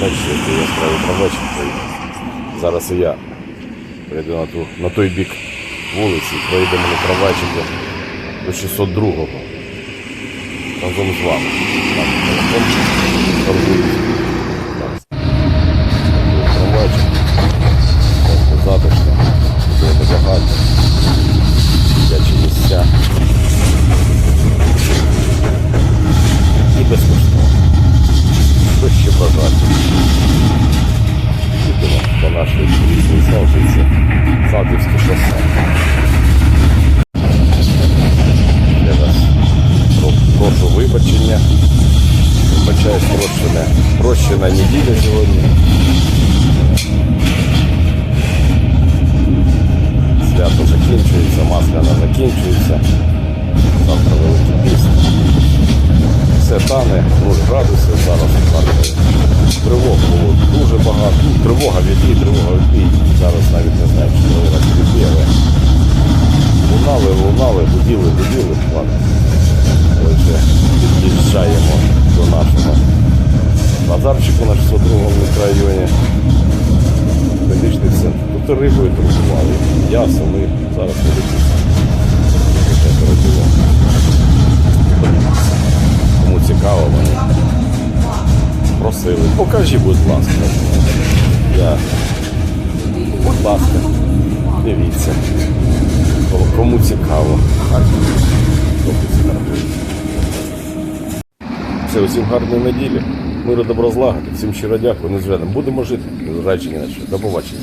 Бачите, який яскравий травечок приїхав. Зараз і я прийду на, ту, на той бік вулиці, проїдемо на травечики до 602-го. Разом з вами. Там Салтівці. Салтівське шосе. Для вас прошу вибачення. Вибачаюсь, прощена, прощена неділя сьогодні. Свято закінчується, масляна закінчується. Завтра великий піст. Все тане, 0 градусів зараз Тривог було дуже багато. Ну, тривога відбій, тривога відбій. Зараз навіть не знаю, чи тривога чи відбій, але лунали, лунали, буділи, буділи. Ладно. Отже, під'їжджаємо до нашого базарчику на 602 мікрорайоні. Медичний центр. Тут рибою торгували. М'ясо ми зараз. Таке. Кому цікаво, вони просили. Покажи, будь ласка. Я. Будь ласка, дивіться. Кому- цікаво. Все, усім гарної неділі. Миру добро злагоди. Всім щиро дякую. Не зведемо. Будемо жити. Ні на. До побачення.